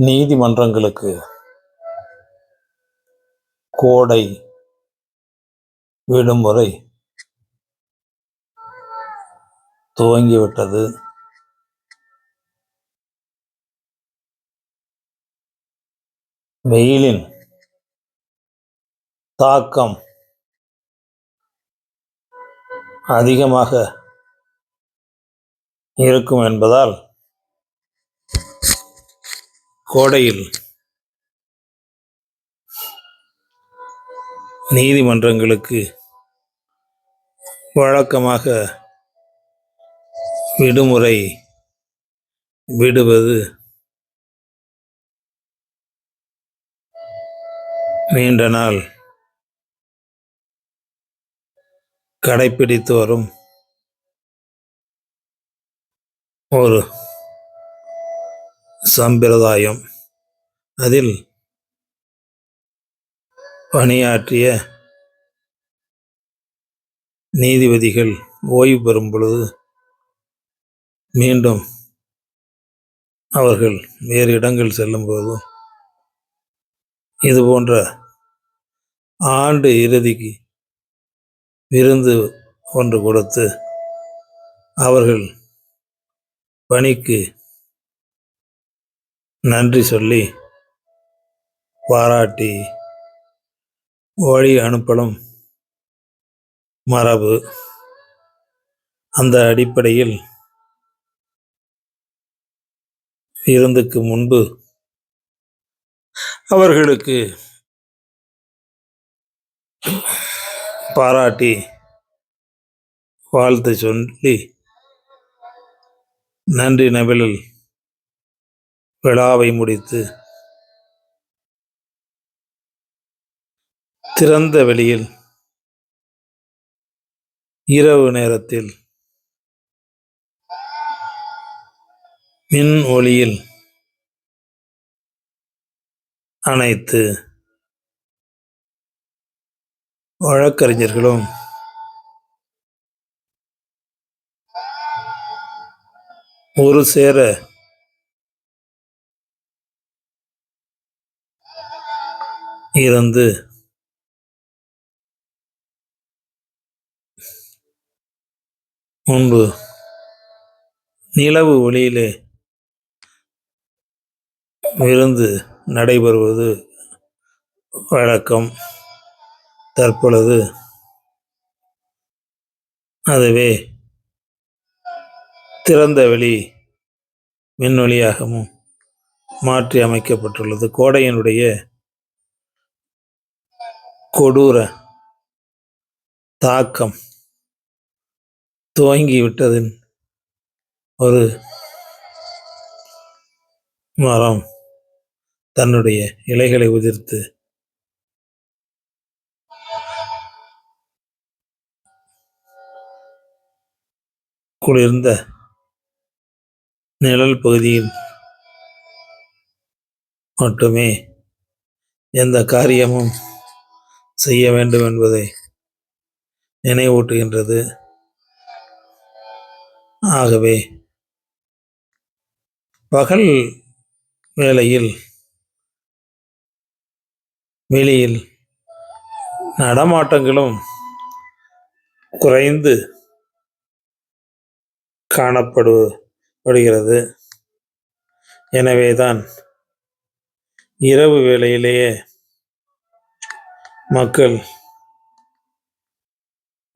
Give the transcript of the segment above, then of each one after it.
நீதிமன்றங்களுக்கு கோடை விடுமுறை துவங்கிவிட்டது. வெயிலின் தாக்கம் அதிகமாக இருக்கும் என்பதால் கோடையில் நீதிமன்றங்களுக்கு வழக்கமாக விடுமுறை விடுவது நீண்ட நாள் கடைப்பிடித்து வரும் ஒரு சம்பிரதாயம். அதில் பணியாற்றிய நீதிபதிகள் ஓய்வு பெறும் பொழுது மீண்டும் அவர்கள் வேறு இடங்கள் செல்லும்போது இது போன்ற ஆண்டு இறுதிக்கு விருந்து ஒன்று கொடுத்து அவர்கள் பணிக்கு நன்றி சொல்லி பாராட்டி வழி அனுப்பலும் மரபு அந்த அடிப்படையில் விருந்துக்கு முன்பு அவர்களுக்கு பாராட்டி வாழ்த்து சொல்லி நன்றி நபிலில் விழாவை முடித்து திறந்த வெளியில் இரவு நேரத்தில் மின் ஒளியில் அனைத்து வழக்கறிஞர்களும் ஒரு சேர இருந்து முன்பு நிலவு ஒளியிலே விருந்து நடைபெறுவது வழக்கம். தற்பொழுது அதுவே திறந்த வெளி மின்வெளியாகவும் மாற்றி அமைக்கப்பட்டுள்ளது கோடையினுடைய கொடூர தாக்கம் துவங்கிவிட்டதின் ஒரு மரம் தன்னுடைய இலைகளை உதிர்த்து குளிர்ந்த நிழல் பகுதியில் மட்டுமே எந்த காரியமும் செய்ய வேண்டும் என்பதை நினைவூட்டுகின்றது. ஆகவே பகல் வேளையில் வெளியில் நடமாட்டங்களும் குறைந்து காணப்படுகிறது. எனவேதான் இரவு வேளையிலேயே மக்கள்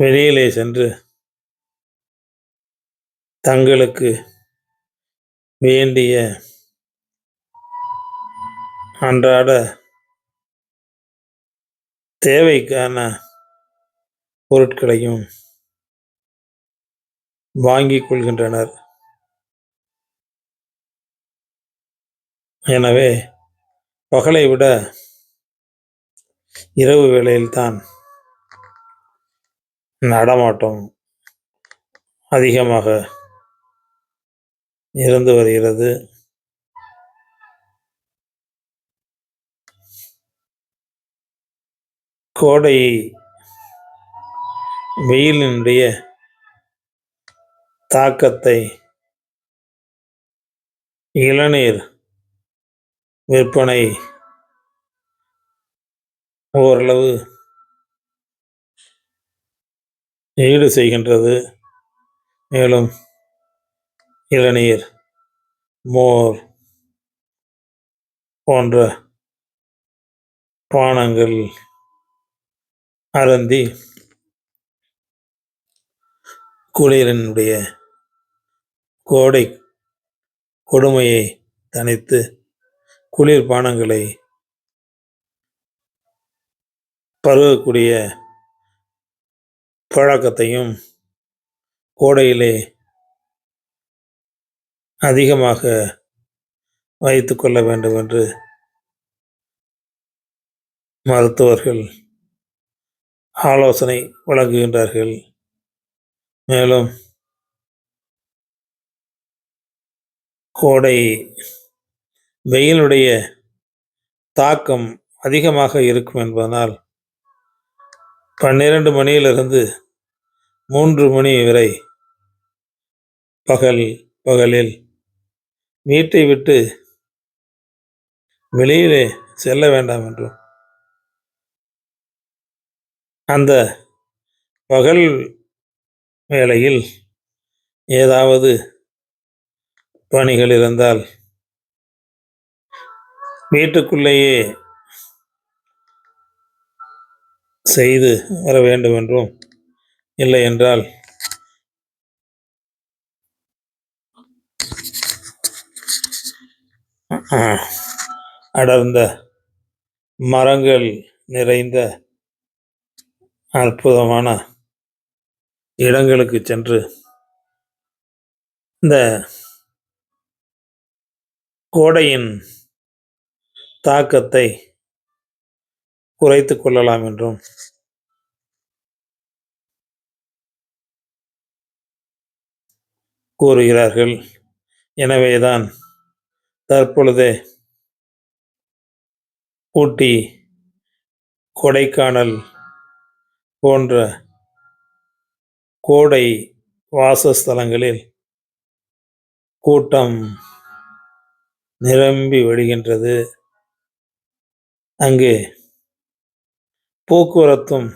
வெளியிலே சென்று தங்களுக்கு வேண்டிய அன்றாட தேவைக்கான பொருட்களையும் வாங்கிக் கொள்கின்றனர். எனவே பகலை விட இரவு வேளையில்தான் நடமாட்டம் அதிகமாக இருந்து வருகிறது. கோடை வெயிலினுடைய தாக்கத்தை இளநீர் விற்பனை ஓரளவு ஈடு செய்கின்றது. மேலும் இளநீர் மோர் போன்ற பானங்கள் அருந்தி குளிரினுடைய கோடை கொடுமையை தணித்து குளிர் பானங்களை பருகக்கூடிய பழக்கத்தையும் கோடையிலே அதிகமாக வைத்து கொள்ள வேண்டும் என்று மருத்துவர்கள் ஆலோசனை வழங்குகின்றார்கள். மேலும் கோடை வெயிலுடைய தாக்கம் அதிகமாக இருக்கும் என்பதனால் பன்னிரண்டு மணியிலிருந்து மூன்று மணி வரை பகல் பகலில் வீட்டை விட்டு வெளியிலே செல்ல வேண்டாம் என்றும். அந்த பகல் வேளையில் ஏதாவது பணிகள் இருந்தால் வீட்டுக்குள்ளேயே செய்து வர வேண்டும் என்றும் இல்லை என்றால் அஹ், அடர்ந்த மரங்கள் நிறைந்த அற்புதமான இடங்களுக்கு சென்று இந்த கோடையின் தாக்கத்தை குறைத்து கொள்ளலாம் என்றும். கூறுகிறார்கள். எனவேதான் தற்பொழுது ஊட்டி கொடைக்கானல் போன்ற கோடை வாசஸ்தலங்களில் கூட்டம் நிரம்பி வழிகின்றது. அங்கு போக்குவரத்தும்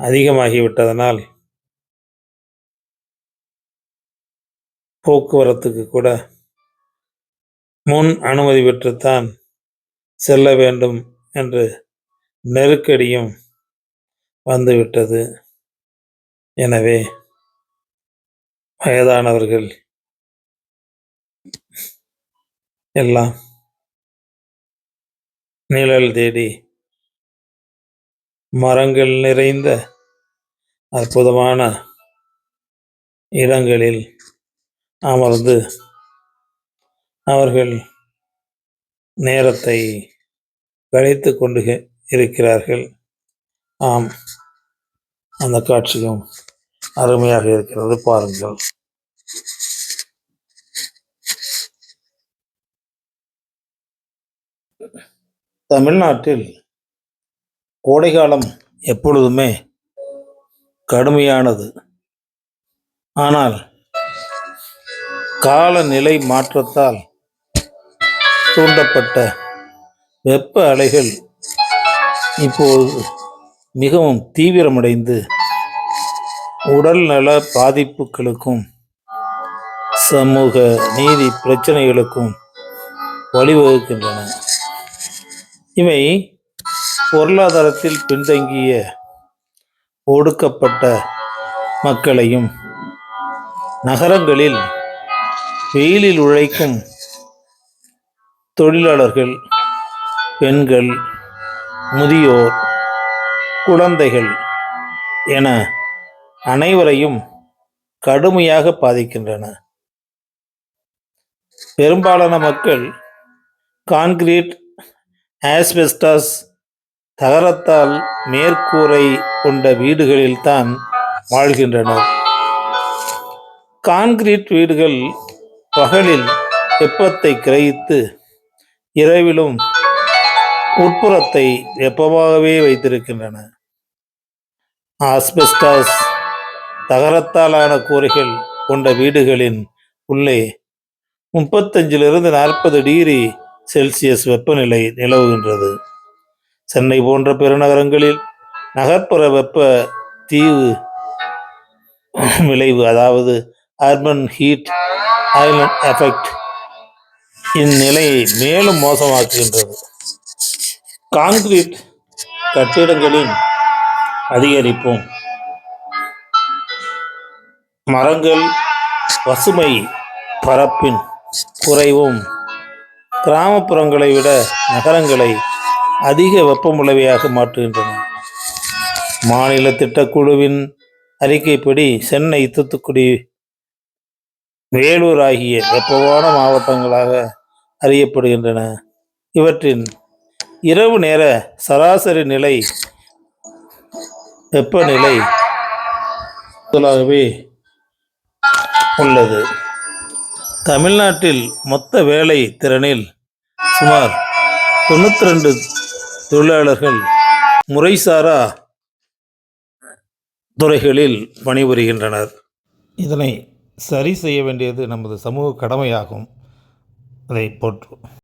அதிகமாகிவிட்டதனால் போக்குவரத்துக்கு கூட முன் அனுமதி பெற்றுத்தான் செல்ல வேண்டும் என்று நெருக்கடியும் வந்துவிட்டது. எனவே வயதானவர்கள் எல்லாம் நிழல் தேடி மரங்கள் நிறைந்த அற்புதமான இடங்களில் அமர்ந்து அவர்கள் நேரத்தை கழித்து கொண்டு இருக்கிறார்கள். ஆம். அந்த காட்சியும் அருமையாக இருக்கிறது. பாருங்கள். தமிழ்நாட்டில் கோடைக்காலம் எப்பொழுதுமே கடுமையானது. ஆனால் காலநிலை மாற்றத்தால் தூண்டப்பட்ட வெப்ப அலைகள் இப்போது மிகவும் தீவிரமடைந்து உடல்நல பாதிப்புகளுக்கும் சமூக நீதி பிரச்சனைகளுக்கும் வழிவகுக்கின்றன. இவை பொருளாதாரத்தில் பின்தங்கிய ஒடுக்கப்பட்ட மக்களையும் நகரங்களில் வெயிலில் உழைக்கும் தொழிலாளர்கள் பெண்கள் முதியோர் குழந்தைகள் என அனைவரையும் கடுமையாக பாதிக்கின்றன. பெரும்பாலான மக்கள் கான்கிரீட் ஆஸ்பெஸ்டாஸ் தகரத்தால் மேற்கூரை கொண்ட வீடுகளில்தான் வாழ்கின்றனர். கான்கிரீட் வீடுகள் பகலில் வெப்பத்தை கிரகித்து இரவிலும் உட்புறத்தை வெப்பமாகவே வைத்திருக்கின்றன. ஆஸ்பெஸ்டாஸ் தகரத்தாலான கூரைகள் கொண்ட வீடுகளின் உள்ளே முப்பத்தஞ்சிலிருந்து நாற்பது டிகிரி செல்சியஸ் வெப்பநிலை நிலவுகின்றது. சென்னை போன்ற பெருநகரங்களில் நகர்ப்புற வெப்ப தீவு விளைவு அதாவது அர்பன் ஹீட் ஐலண்ட் எஃபெக்ட் இந்நிலையை மேலும் மோசமாக்குகின்றது. கான்கிரீட் கட்டிடங்களின் அதிகரிப்பும் மரங்கள் பசுமை பரப்பின் குறைவும் கிராமப்புறங்களை விட நகரங்களை அதிக வெப்பமுள்ளவையாக மாற்றுகின்றன. மாநில திட்டக்குழுவின் அறிக்கைப்படி சென்னை தூத்துக்குடி வேலூர் ஆகிய வெப்பமான மாவட்டங்களாக அறியப்படுகின்றன. இவற்றின் இரவு நேர சராசரி நிலை வெப்பநிலை முதலாகவே உள்ளது. தமிழ்நாட்டில் மொத்த வேலை திறனில் சுமார் தொண்ணூற்றி ரெண்டு தொழிலாளர்கள் முறைசாரா துறைகளில் பணிபுரிகின்றனர். இதனை சரி செய்ய வேண்டியது நமது சமூக கடமையாகும். அதை போற்று.